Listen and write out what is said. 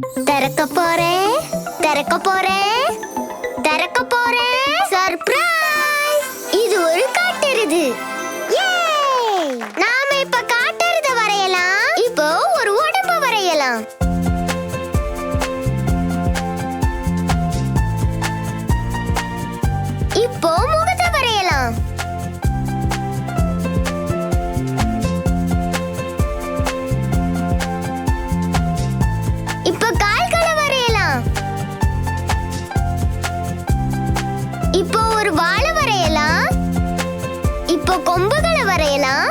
திறக்க போறேன் திறக்க போறேன் திறக்க போறேன். சர்ப்ரைஸ் இது ஒரு காட்டெருது. நாம இப்ப காட்டெருத வரையலாம். இப்போ ஒரு உடம்பு வரையலாம். இப்போ ஒரு வாழை வரையலாம். இப்போ கொம்புகளை வரையலாம்.